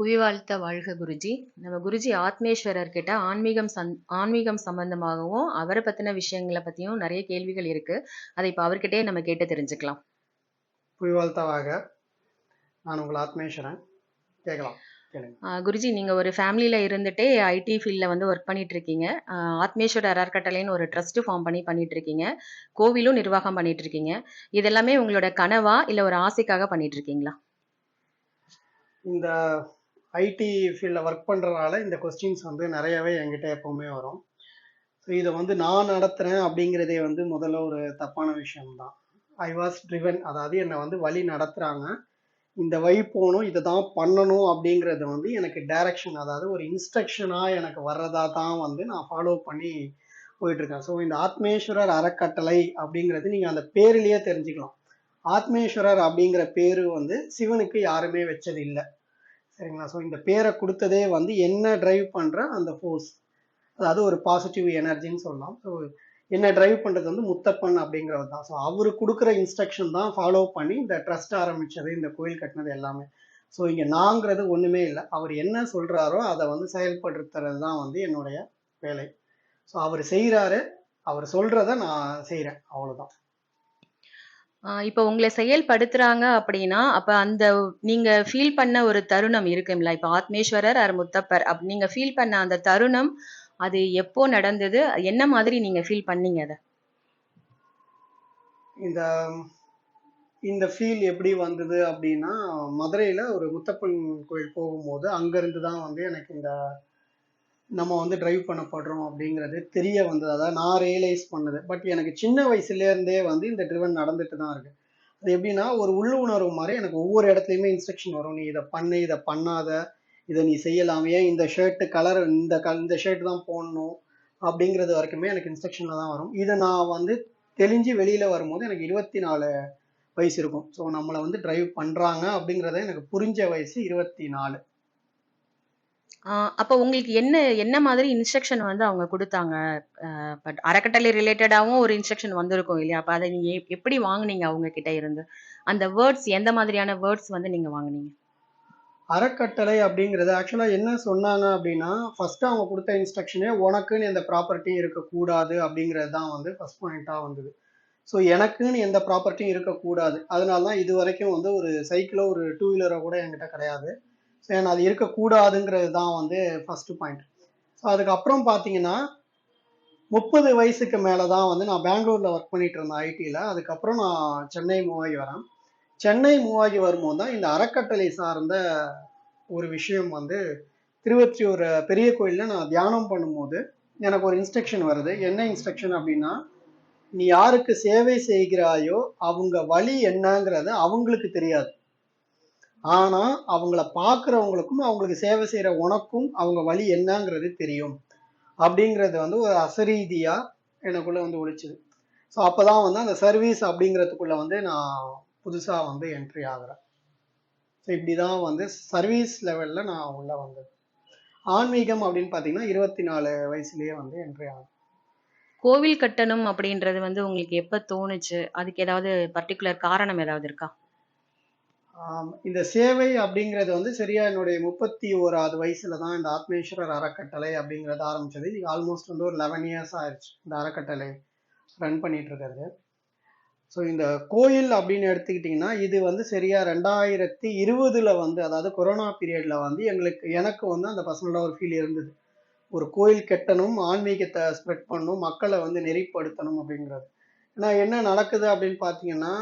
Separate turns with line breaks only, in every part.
புவிவாழ்த்த வாழ்க குருஜி. நம்ம குருஜி ஆத்மேஸ்வரர் கிட்ட ஆன்மீகம் சந் ஆன்மீகம் சம்பந்தமாகவும் அவரை பத்தின விஷயங்களை பத்தியும் நிறைய கேள்விகள் இருக்கு. அதை இப்ப அவர்கிட்டயே நம்ம கேட்டு தெரிஞ்சுக்கலாம்.
புவிவாழ்த்தவாக நான் உங்கள் ஆத்மேஸ்வரன். கேட்கலாம்.
குருஜி நீங்க ஒரு ஃபேமிலியில இருந்துட்டே ஐடி ஃபீல்ட்ல வந்து ஒர்க் பண்ணிட்டு இருக்கீங்க. ஆஹ் ஆத்மேஸ்வரர் அறக்கட்டளைன்னு ஒரு ட்ரஸ்ட் ஃபார்ம் பண்ணி பண்ணிட்டு இருக்கீங்க. கோவிலும் நிர்வாகம் பண்ணிட்டு இருக்கீங்க. இதெல்லாமே உங்களோட கனவா இல்ல ஒரு ஆசைக்காக பண்ணிட்டு இருக்கீங்களா?
இந்த ஐடி ஃபீல்டில் ஒர்க் பண்ணுறதுனால இந்த கொஸ்டின்ஸ் வந்து நிறையவே என்கிட்ட எப்போவுமே வரும். ஸோ இதை வந்து நான் நடத்துகிறேன் அப்படிங்கிறதே வந்து முதல்ல ஒரு தப்பான விஷயம்தான். ஐ வாஸ் ட்ரிவன் அதாவது என்னை வந்து வழி நடத்துகிறாங்க இந்த வழி போகணும் இதை தான் பண்ணணும் அப்படிங்கிறது வந்து எனக்கு டைரக்ஷன் அதாவது ஒரு இன்ஸ்ட்ரக்ஷனாக எனக்கு வர்றதா தான் வந்து நான் ஃபாலோ பண்ணி போயிட்டுருக்கேன். ஸோ இந்த ஆத்மேஸ்வரர் அறக்கட்டளை அப்படிங்கிறது நீங்கள் அந்த பேர்லேயே தெரிஞ்சுக்கலாம். ஆத்மேஸ்வரர் அப்படிங்கிற பேரு வந்து சிவனுக்கு யாருமே வச்சது இல்லை சரிங்களா? ஸோ இந்த பேரை கொடுத்ததே வந்து என்ன டிரைவ் பண்ணுற அந்த ஃபோர்ஸ் அதாவது ஒரு பாசிட்டிவ் எனர்ஜின்னு சொல்லலாம். ஸோ என்ன டிரைவ் பண்ணுறது வந்து முத்தப்பன் அப்படிங்கிறது தான். ஸோ அவர் கொடுக்குற இன்ஸ்ட்ரக்ஷன் தான் ஃபாலோ பண்ணி இந்த ட்ரஸ்ட் ஆரம்பித்தது இந்த கோயில் கட்டினது எல்லாமே. ஸோ இங்கே நாங்கிறது ஒன்றுமே இல்லை. அவர் என்ன சொல்கிறாரோ அதை வந்து செயல்படுத்துறது தான் வந்து என்னுடைய வேலை. ஸோ அவர் செய்கிறாரு அவர் சொல்கிறத நான் செய்கிறேன் அவ்வளோதான்
இப்போ உங்களை செயல்படுத்துறாங்க அப்படின்னா அப்ப அந்த நீங்க ஃபீல் பண்ண ஒரு தருணம் இருக்கும்ல. இப்ப ஆத்மேஸ்வரர் ஆர் முத்தப்பர் அப் நீங்க ஃபீல் பண்ண அந்த தருணம் அது எப்போ நடந்தது? என்ன மாதிரி நீங்க ஃபீல் பண்ணீங்க அத?
இந்த இந்த ஃபீல் எப்படி வந்தது அப்படின்னா மதுரையில் ஒரு முத்தப்பன் கோயில் போகும்போது அங்கேருந்து தான் வந்து எனக்கு இந்த நம்ம வந்து டிரைவ் பண்ணப்படுறோம் அப்படிங்கிறது தெரிய வந்தது. அதாவது நான் ரியலைஸ் பண்ணது. பட் எனக்கு சின்ன வயசுலேருந்தே வந்து இந்த ட்ரிவன் நடந்துட்டு தான் இருக்கு. அது எப்படின்னா ஒரு உள்ளுணர்வு மாதிரி எனக்கு ஒவ்வொரு இடத்துலையுமே இன்ஸ்ட்ரக்ஷன் வரும். நீ இதை பண்ணு இதை பண்ணாத இதை நீ செய்யலாம். ஏன் இந்த ஷர்ட்டு கலர் இந்த க இந்த ஷர்ட் தான் போடணும் அப்படிங்கிறது வரைக்குமே எனக்கு இன்ஸ்ட்ரக்ஷனில் தான் வரும். இதை நான் வந்து தெளிஞ்சு வெளியில் வரும்போது எனக்கு இருபத்தி நாலு வயசு இருக்கும். ஸோ நம்மளை வந்து டிரைவ் பண்ணுறாங்க அப்படிங்கிறத எனக்கு புரிஞ்ச வயசு இருபத்தி நாலு
ஆஹ் அப்ப உங்களுக்கு என்ன என்ன மாதிரி இன்ஸ்ட்ரக்ஷன் வந்து அவங்க கொடுத்தாங்க? பட் அறக்கட்டளை ரிலேட்டடாவும் ஒரு இன்ஸ்ட்ரக்ஷன் வந்திருக்கும் இல்லையா? அப்ப அதை நீங்க எப்- எப்படி வாங்குனீங்க அவங்க கிட்ட இருந்து? அந்த வேர்ட்ஸ் எந்த மாதிரியான வேர்ட்ஸ் வந்து நீங்க வாங்குனீங்க?
அறக்கட்டளை அப்படிங்கிறது ஆக்சுவலாக என்ன சொன்னாங்க அப்படின்னா ஃபர்ஸ்ட் அவங்க கொடுத்த இன்ஸ்ட்ரக்ஷனே உனக்குன்னு எந்த ப்ராப்பர்ட்டியும் இருக்கக்கூடாது அப்படிங்கிறது தான் வந்து ஃபர்ஸ்ட் பாயிண்ட்டாக வந்தது. ஸோ எனக்குன்னு எந்த ப்ராப்பர்ட்டியும் இருக்கக்கூடாது. அதனால தான் இது வரைக்கும் வந்து ஒரு சைக்கிளோ ஒரு டூ வீலரோ கூட என்கிட்ட கிடையாது. ஏன்னா அது இருக்கக்கூடாதுங்கிறது தான் வந்து ஃபஸ்ட்டு பாயிண்ட் ஸோ அதுக்கப்புறம் பார்த்தீங்கன்னா முப்பது வயசுக்கு மேலே தான் வந்து நான் பெங்களூரில் ஒர்க் பண்ணிட்டு இருந்தேன் ஐடியில் அதுக்கப்புறம் நான் சென்னை மூவாகி வரேன். சென்னை மூவாகி வரும்போது தான் இந்த அறக்கட்டளை சார்ந்த ஒரு விஷயம் வந்து திருவொற்றியூர் பெரிய கோயிலில் நான் தியானம் பண்ணும்போது எனக்கு ஒரு இன்ஸ்ட்ரக்ஷன் வருது. என்ன இன்ஸ்ட்ரக்ஷன் அப்படின்னா நீ யாருக்கு சேவை செய்கிறாயோ அவங்க வழி என்னங்கிறது அவங்களுக்கு தெரியாது. ஆனா அவங்கள பார்க்குறவங்களுக்கும் அவங்களுக்கு சேவை செய்யற உனக்கும் அவங்க வழி என்னங்கிறது தெரியும். அப்படிங்கிறது வந்து ஒரு அசரீதியா எனக்குள்ள வந்து ஒழிச்சுது ஸோ அப்பதான் வந்து அந்த சர்வீஸ் அப்படிங்கிறதுக்குள்ள வந்து நான் புதுசா வந்து என்ட்ரி ஆகுறேன். ஸோ இப்படிதான் வந்து சர்வீஸ் லெவல்ல நான் உள்ள வந்தது. ஆன்மீகம் அப்படின்னு பார்த்தீங்கன்னா இருபத்தி நாலு வயசுலயே வந்து என்ட்ரி ஆகும்
கோவில் கட்டணம் அப்படின்றது வந்து உங்களுக்கு எப்ப தோணுச்சு? அதுக்கு ஏதாவது பர்டிகுலர் காரணம் ஏதாவது இருக்கா?
இந்த சேவை அப்படிங்கிறது வந்து சரியா என்னுடைய முப்பத்தி ஓராவது வயசுல தான் இந்த ஆத்மேஸ்வரர் அறக்கட்டளை அப்படிங்கிறது ஆரம்பிச்சது. இது ஆல்மோஸ்ட் வந்து ஒரு லெவன் இயர்ஸ் ஆயிடுச்சு இந்த அறக்கட்டளை ரன் பண்ணிட்டு இருக்கிறது. ஸோ இந்த கோயில் அப்படின்னு எடுத்துக்கிட்டிங்கன்னா இது வந்து சரியா ரெண்டாயிரத்தி இருபதுல வந்து அதாவது கொரோனா பீரியட்ல வந்து எங்களுக்கு எனக்கு வந்து அந்த பர்சனலாக ஒரு ஃபீல் இருந்தது. ஒரு கோயில் கெட்டணும் ஆன்மீகத்தை ஸ்ப்ரெட் பண்ணணும் மக்களை வந்து நெறிப்படுத்தணும் அப்படிங்கிறது. ஏன்னா என்ன நடக்குது அப்படின்னு பார்த்தீங்கன்னா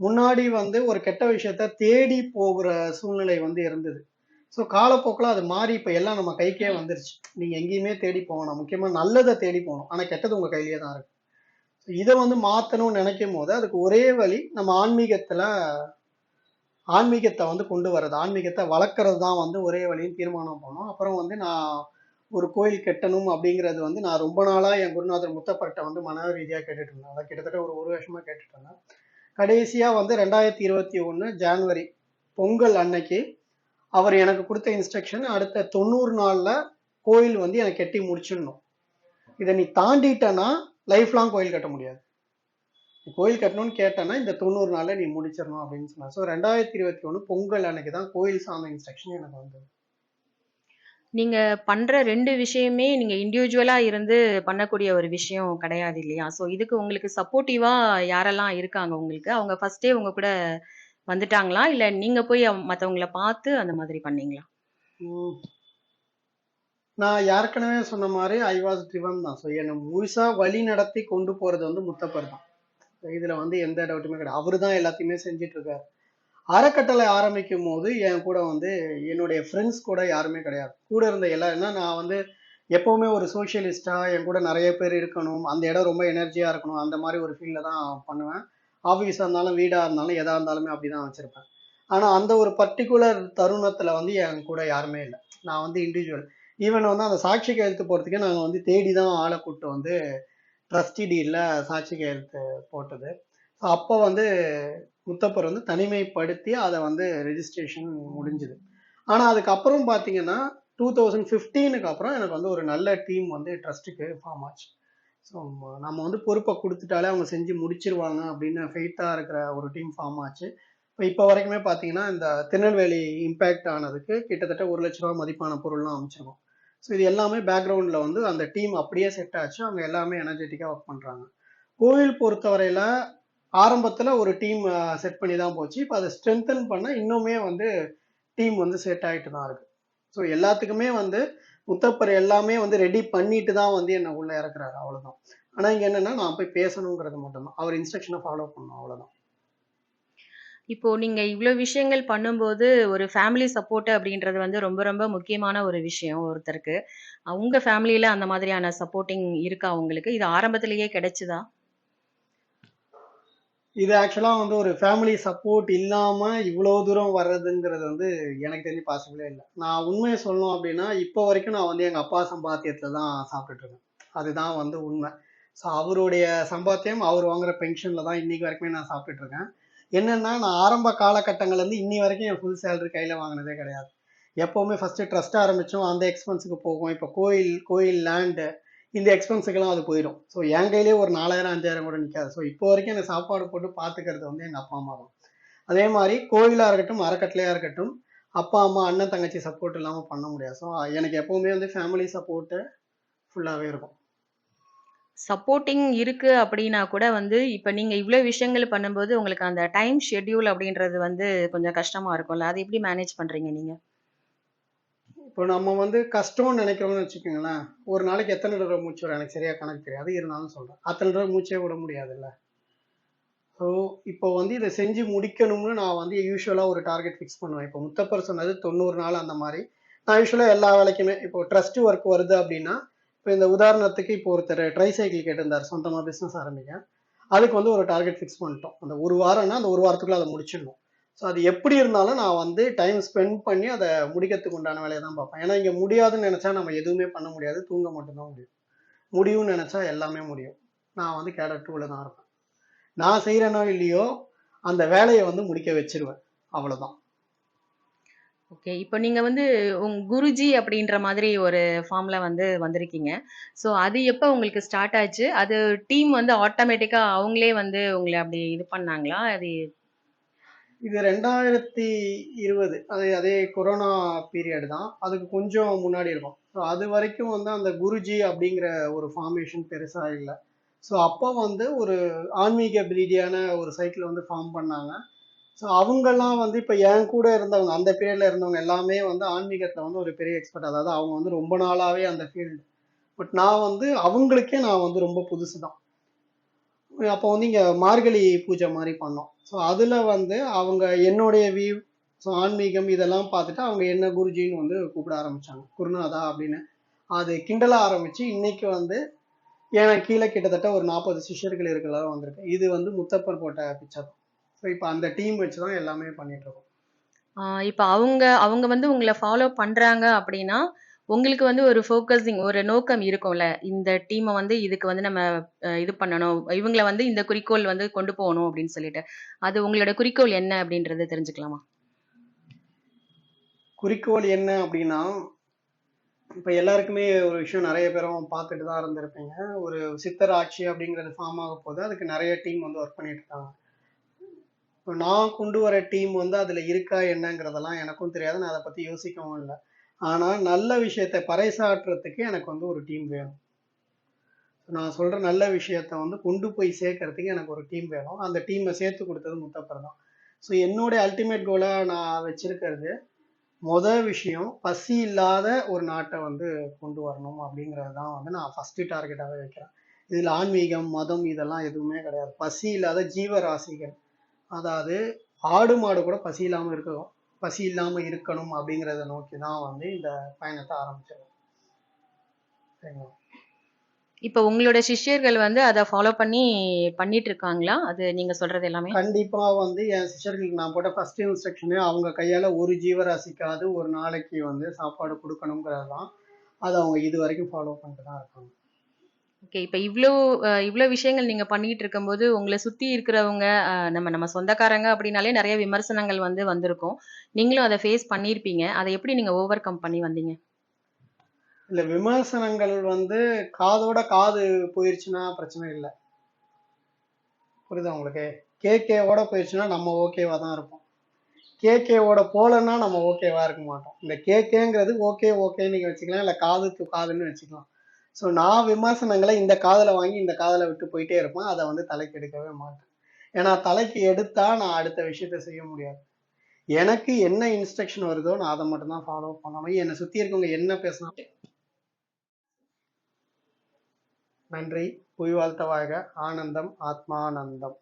முன்னாடி வந்து ஒரு கெட்ட விஷயத்த தேடி போகிற சூழ்நிலை வந்து இருந்தது. ஸோ காலப்போக்கில் அது மாறி இப்போ எல்லாம் நம்ம கைக்கே வந்துருச்சு. நீங்கள் எங்கேயுமே தேடி போகணும். முக்கியமாக நல்லதை தேடி போகணும். ஆனால் கெட்டது உங்கள் கையிலேயே தான் இருக்கு. ஸோ இதை வந்து மாற்றணும்னு நினைக்கும் போது அதுக்கு ஒரே வழி நம்ம ஆன்மீகத்தில் ஆன்மீகத்தை வந்து கொண்டு வர்றது. ஆன்மீகத்தை வளர்க்குறது தான் வந்து ஒரே வழின்னு தீர்மானம் பண்ணோம். அப்புறம் வந்து நான் ஒரு கோயில் கட்டணும் அப்படிங்கிறது வந்து நான் ரொம்ப நாளாக என் குருநாதர் முத்தப்பட்ட வந்து மன ரீதியாக கேட்டுட்டு இருந்தேன். அதை கிட்டத்தட்ட ஒரு ஒரு வருஷமாக கேட்டுட்டு இருந்தேன். கடைசியாக வந்து ரெண்டாயிரத்தி இருபத்தி ஒன்று ஜான்வரி பொங்கல் அன்னைக்கு அவர் எனக்கு கொடுத்த இன்ஸ்ட்ரக்ஷன் அடுத்த தொண்ணூறு நாளில் கோயில் வந்து எனக்கு கட்டி முடிச்சிடணும். இதை நீ தாண்டிட்டனா லைஃப் லாங் கோயில் கட்ட முடியாது. நீ கோயில் கட்டணும்னு கேட்டேன்னா இந்த தொண்ணூறு நாளில் நீ முடிச்சிடணும் அப்படின்னு சொன்னேன் ஸோ ரெண்டாயிரத்தி இருபத்தி ஒன்று பொங்கல் அன்னைக்கு தான் கோயில் சார்ந்த இன்ஸ்ட்ரக்ஷன் எனக்கு வந்தது.
நீங்கள் பண்ணுற ரெண்டு விஷயமே நீங்கள் இண்டிவிஜுவலாக இருந்து பண்ணக்கூடிய ஒரு விஷயம் கிடையாது இல்லையா? ஸோ இதுக்கு உங்களுக்கு சப்போர்ட்டிவாக யாரெல்லாம் இருக்காங்க உங்களுக்கு? அவங்க ஃபஸ்ட்டே உங்கள் கூட வந்துட்டாங்களா? இல்லை நீங்கள் போய் மற்றவங்கள பார்த்து அந்த மாதிரி பண்ணீங்களா?
நான் ஏற்கனவே சொன்ன மாதிரி ஐ வாஸ் ட்ரிவன் தான். ஸோ என்னை முழுசாக வழி நடத்தி கொண்டு போகிறது வந்து முத்தப்பர் தான். இதில் வந்து எந்த டவுட்டுமே கிடையாது. அவர் தான் எல்லாத்தையுமே செஞ்சுட்டு அறக்கட்டளை ஆரம்பிக்கும் போது என் கூட வந்து என்னுடைய ஃப்ரெண்ட்ஸ் கூட யாருமே கிடையாது. கூட இருந்த எல்லாருன்னா நான் வந்து எப்போவுமே ஒரு சோஷியலிஸ்ட்டாக என் கூட நிறைய பேர் இருக்கணும் அந்த இடம் ரொம்ப எனர்ஜியாக இருக்கணும் அந்த மாதிரி ஒரு ஃபீல்டில் தான் பண்ணுவேன். ஆஃபீஸாக இருந்தாலும் வீடாக இருந்தாலும் எதாக இருந்தாலுமே அப்படி தான் வச்சுருப்பேன். ஆனால் அந்த ஒரு பர்டிகுலர் தருணத்தில் வந்து என் கூட யாருமே இல்லை. நான் வந்து இண்டிவிஜுவல் ஈவன் வந்து அந்த சாட்சி கையெழுத்து போகிறதுக்கே நாங்கள் வந்து தேடி தான் ஆளை கூப்பிட்டு வந்து ட்ரஸ்டி டீலில் சாட்சி கையெழுத்து போட்டது. அப்போ வந்து முத்தப்பர் வந்து தனிமைப்படுத்தி அதை வந்து ரெஜிஸ்ட்ரேஷன் முடிஞ்சுது. ஆனால் அதுக்கப்புறம் பார்த்தீங்கன்னா டூ தௌசண்ட் ஃபிஃப்டீனுக்கு அப்புறம் எனக்கு வந்து ஒரு நல்ல டீம் வந்து ட்ரஸ்ட்டுக்கு ஃபார்ம் ஆச்சு. ஸோ நம்ம வந்து பொறுப்பை கொடுத்துட்டாலே அவங்க செஞ்சு முடிச்சிருவாங்க அப்படின்னு ஃபெய்த்தாக இருக்கிற ஒரு டீம் ஃபார்ம் ஆச்சு. இப்போ இப்போ வரைக்குமே பார்த்தீங்கன்னா இந்த திருநெல்வேலி இம்பேக்ட் ஆனதுக்கு கிட்டத்தட்ட ஒரு லட்ச ரூபா மதிப்பான பொருள்லாம் அமைச்சிருக்கோம் ஸோ இது எல்லாமே பேக்ரவுண்டில் வந்து அந்த டீம் அப்படியே செட் ஆச்சு. அவங்க எல்லாமே எனர்ஜெட்டிக்காக ஒர்க் பண்ணுறாங்க கோவில் பொறுத்தவரையில் ஆரம்பத்தில் ஒரு டீம் செட் பண்ணி தான் போச்சு. இப்போ அதை ஸ்ட்ரென்தன் பண்ண இன்னுமே வந்து டீம் வந்து செட் ஆகிட்டு தான் இருக்குது ஸோ எல்லாத்துக்குமே வந்து முத்தப்பர் எல்லாமே வந்து ரெடி பண்ணிட்டு தான் வந்து என்னை உள்ள இறக்குறாரு. அவ்வளோதான் ஆனால் இங்கே என்னென்னா நான் போய் பேசணுங்கிறது மட்டும்தான். அவர் இன்ஸ்ட்ரக்ஷனை ஃபாலோ பண்ணணும். அவ்வளோதான்
இப்போ நீங்க இவ்வளவு விஷயங்கள் பண்ணும்போது ஒரு ஃபேமிலி சப்போர்ட் அப்படின்றது வந்து ரொம்ப ரொம்ப முக்கியமான ஒரு விஷயம் ஒருத்தருக்கு. அஹ் உங்க ஃபேமிலியில அந்த மாதிரியான சப்போர்ட்டிங் இருக்கா உங்களுக்கு? இது ஆரம்பத்திலேயே கிடைச்சுதா?
இது ஆக்சுவலாக வந்து ஒரு ஃபேமிலி சப்போர்ட் இல்லாமல் இவ்வளோ தூரம் வர்றதுங்கிறது வந்து எனக்கு தெரிஞ்சு பாசிபிளே இல்லை. நான் உண்மையை சொல்லணும் அப்படின்னா இப்போ வரைக்கும் நான் வந்து எங்கள் அப்பா சம்பாத்தியத்தில் தான் சாப்பிட்டுட்டு அதுதான் வந்து உண்மை. ஸோ அவருடைய சம்பாத்தியம் அவர் வாங்குற பென்ஷனில் தான் இன்றைக்கி வரைக்குமே நான் சாப்பிட்டுட்டு என்னென்னா நான் ஆரம்ப காலகட்டங்கள்லேருந்து இன்னி வரைக்கும் என் ஃபுல் சேலரி கையில் வாங்கினதே கிடையாது. எப்போவுமே ஃபஸ்ட்டு ட்ரஸ்ட் ஆரம்பித்தோம் அந்த எக்ஸ்பென்ஸுக்கு போகும். இப்போ கோயில் கோயில் லேண்டு இந்த எக்ஸ்பென்ஸுக்கெல்லாம் அது போயிடும். ஸோ என் கையிலே ஒரு நாலாயிரம் அஞ்சாயிரம் கூட நிற்காது ஸோ இப்போ வரைக்கும் எனக்கு சாப்பாடு போட்டு பார்த்துக்கிறது வந்து எங்கள் அப்பா அம்மா தான். அதே மாதிரி கோயிலாக இருக்கட்டும் அறக்கட்டளையாக இருக்கட்டும் அப்பா அம்மா அண்ணன் தங்கச்சி சப்போர்ட் இல்லாமல் பண்ண முடியாது. ஸோ எனக்கு எப்போவுமே வந்து ஃபேமிலி சப்போர்ட்டு ஃபுல்லாகவே இருக்கும்.
சப்போர்ட்டிங் இருக்கு அப்படின்னா கூட வந்து இப்ப நீங்க இவ்வளவு விஷயங்கள் பண்ணும்போது உங்களுக்கு அந்த டைம் ஷெட்யூல் அப்படின்றது வந்து கொஞ்சம் கஷ்டமா இருக்கும்ல. அதை எப்படி மேனேஜ் பண்றீங்க நீங்க?
இப்போ நம்ம வந்து கஷ்டம்னு நினைக்கிறோம்னு வச்சுக்கோங்களேன் ஒரு நாளைக்கு எத்தனை தடவை மூச்சு வரும்? எனக்கு சரியாக கணக்கு தெரியாது. இருந்தாலும் சொல்கிறேன் அத்தனை தடவை மூச்சே விட முடியாதுல்ல. ஸோ இப்போ வந்து இதை செஞ்சு முடிக்கணும்னு நான் வந்து யூஸ்வலாக ஒரு டார்கெட் ஃபிக்ஸ் பண்ணுவேன். இப்போ முத்தப்பர் சொன்னது தொண்ணூறு நாள் அந்த மாதிரி. நான் யூஸ்வலாக எல்லா வேலைக்குமே இப்போ ட்ரஸ்ட் ஒர்க் வருது அப்படின்னா இப்போ இந்த உதாரணத்துக்கு இப்போ ஒருத்தர் ட்ரை சைக்கிள் கேட்டிருந்தார். சொந்தமாக பிஸ்னஸ் ஆரம்பிக்க. அதுக்கு வந்து ஒரு டார்கெட் ஃபிக்ஸ் பண்ணிட்டோம். அந்த ஒரு வாரம்னா அந்த ஒரு வாரத்துக்குள்ளே அதை முடிச்சிடணும். ஸோ அது எப்படி இருந்தாலும் நான் வந்து டைம் ஸ்பெண்ட் பண்ணி அதை முடிக்கிறதுக்கு உண்டான வேலையை தான் பார்ப்பேன். ஏன்னா இங்கே முடியாதுன்னு நினச்சா நம்ம எதுவுமே பண்ண முடியாது தூங்க மட்டும்தான் முடியும். முடியும்னு நினச்சா எல்லாமே முடியும். நான் வந்து கேடர் டூவில் தான் இருப்பேன். நான் செய்கிறேனோ இல்லையோ அந்த வேலையை வந்து முடிக்க வச்சிருவேன். அவ்வளோதான்
ஓகே இப்போ நீங்கள் வந்து உங் குருஜி அப்படின்ற மாதிரி ஒரு ஃபார்மில் வந்து வந்திருக்கீங்க. ஸோ அது எப்போ உங்களுக்கு ஸ்டார்ட் ஆச்சு? அது டீம் வந்து ஆட்டோமேட்டிக்காக அவங்களே வந்து உங்களை அப்படி இது பண்ணாங்களா? அது
இது ரெண்டாயிரத்தி இருபது அது அதே கொரோனா பீரியட் தான். அதுக்கு கொஞ்சம் முன்னாடி இருக்கும். ஸோ அது வரைக்கும் வந்து அந்த குருஜி அப்படிங்கிற ஒரு ஃபார்மேஷன் பெருசாக இல்லை. ஸோ அப்போ வந்து ஒரு ஆன்மீக ரீதியான ஒரு சைக்கிள் வந்து ஃபார்ம் பண்ணாங்க. ஸோ அவங்கெல்லாம் வந்து இப்போ என் கூட இருந்தவங்க அந்த பீரியடில் இருந்தவங்க எல்லாமே வந்து ஆன்மீகத்தில் வந்து ஒரு பெரிய எக்ஸ்பர்ட் அதாவது அவங்க வந்து ரொம்ப நாளாகவே அந்த ஃபீல்டு பட் நான் வந்து அவங்களுக்கே நான் வந்து ரொம்ப புதுசு தான் அப்போ வந்து இங்கே மார்கழி பூஜை மாதிரி பண்ணோம். ஸோ அதில் வந்து அவங்க என்னுடைய வியூ ஸோ ஆன்மீகம் இதெல்லாம் பார்த்துட்டு அவங்க என்ன குருஜின்னு வந்து கூப்பிட ஆரம்பித்தாங்க குருநாதா அப்படின்னு. அது கிண்டலாக ஆரம்பித்து இன்னைக்கு வந்து ஏன்னா கீழே கிட்டத்தட்ட ஒரு நாற்பது சிஷ்யர்கள் இருக்கிறதா வந்திருக்கு. இது வந்து முத்தப்பர் போட்ட பிக்சர் ஸோ இப்போ அந்த டீம் வச்சு தான் எல்லாமே பண்ணிட்டு இருக்கோம்.
இப்போ அவங்க அவங்க வந்து உங்களை ஃபாலோ பண்ணுறாங்க அப்படின்னா உங்களுக்கு வந்து ஒரு ஃபோக்கஸிங் ஒரு நோக்கம் இருக்கும்ல? இந்த டீமை வந்து இதுக்கு வந்து நம்ம இது பண்ணணும். இவங்களை வந்து இந்த குறிக்கோள் வந்து கொண்டு போகணும் அப்படின்னு சொல்லிட்டு. அது உங்களோட குறிக்கோள் என்ன அப்படின்றத தெரிஞ்சுக்கலாமா?
குறிக்கோள் என்ன அப்படின்னா இப்போ எல்லாருக்குமே ஒரு விஷயம் நிறைய பேரும் பார்த்துட்டு தான் இருந்திருப்பீங்க. ஒரு சித்தர் ஆட்சி அப்படிங்கிறது ஃபார்ம் ஆக போது அதுக்கு நிறைய டீம் வந்து ஒர்க் பண்ணிட்டு இருக்காங்க. இப்போ நான் கொண்டு வர டீம் வந்து அதில் இருக்கா என்னங்கிறதெல்லாம் எனக்கும் தெரியாது. நான் அதை பற்றி யோசிக்கவும் இல்லை. ஆனால் நல்ல விஷயத்தை பறைசாற்றுறதுக்கு எனக்கு வந்து ஒரு டீம் வேணும். நான் சொல்கிற நல்ல விஷயத்த வந்து கொண்டு போய் சேர்க்கறதுக்கு எனக்கு ஒரு டீம் வேணும். அந்த டீமை சேர்த்து கொடுத்தது முத்தப்பர் தான். ஸோ என்னுடைய அல்டிமேட் கோலாக நான் வச்சிருக்கிறது மொதல் விஷயம் பசி இல்லாத ஒரு நாட்டை வந்து கொண்டு வரணும் அப்படிங்கிறது தான் வந்து நான் ஃபஸ்ட்டு டார்கெட்டாகவே வைக்கிறேன். இதில் ஆன்மீகம் மதம் இதெல்லாம் எதுவுமே கிடையாது. பசி இல்லாத ஜீவராசிகள் அதாவது ஆடு மாடு கூட பசி இல்லாமல் இருக்கணும். பசி இல்லாமல் இருக்கணும் அப்படிங்கிறத நோக்கி தான் வந்து இந்த பயணத்தை ஆரம்பிச்சிருக்கோம் சரிங்களா?
இப்போ உங்களோட சிஷ்யர்கள் வந்து அதை ஃபாலோ பண்ணி பண்ணிட்டு இருக்காங்களா அது நீங்க சொல்றது எல்லாமே?
கண்டிப்பா வந்து என் சிஸ்டர்களுக்கு நான் போட்ட ஃபர்ஸ்ட் இன்ஸ்ட்ரக்ஷனே அவங்க கையால ஒரு ஜீவராசிக்காவது ஒரு நாளைக்கு வந்து சாப்பாடு கொடுக்கணுங்கிறது தான் அதை அவங்க இது வரைக்கும் ஃபாலோ பண்ணிட்டு தான் இருக்காங்க.
ஓகே இப்போ இவ்வளோ அஹ், இவ்வளோ விஷயங்கள் நீங்க பண்ணிட்டு இருக்கும்போது உங்களை சுத்தி இருக்கிறவங்க அஹ், நம்ம நம்ம சொந்தக்காரங்க அப்படின்னாலே நிறைய விமர்சனங்கள் வந்து வந்திருக்கும். நீங்களும் அதை ஃபேஸ் பண்ணியிருப்பீங்க. அதை எப்படி நீங்க ஓவர் கம் பண்ணி வந்தீங்க?
இந்த விமர்சனங்கள் வந்து காதோட காது போயிருச்சுன்னா பிரச்சனை இல்லை. புரியுதா உங்களுக்கு? கேகேவோட போயிருச்சுன்னா நம்ம ஓகேவா தான் இருப்போம். கேகேவோட போலன்னா நம்ம ஓகேவா இருக்க மாட்டோம். இந்த கேகேங்கிறது ஓகே ஓகே நீங்க வச்சுக்கலாம். இல்லை காது காதுன்னு வச்சுக்கலாம். ஸோ நான் விமர்சனங்களை இந்த காதலை வாங்கி இந்த காதலை விட்டு போயிட்டே இருப்பேன். அதை வந்து தலைக்கு எடுக்கவே மாட்டேன். ஏன்னா தலைக்கு எடுத்தா நான் அடுத்த விஷயத்த செய்ய முடியாது. எனக்கு என்ன இன்ஸ்ட்ரக்ஷன் வருதோ நான் அதை மட்டும் தான் ஃபாலோ பண்ணணும். என்னை சுற்றி இருக்கவங்க என்ன பேசினா நன்றி. உயிர் வாழ்த்த வாழ்க ஆனந்தம். ஆத்மானந்தம்.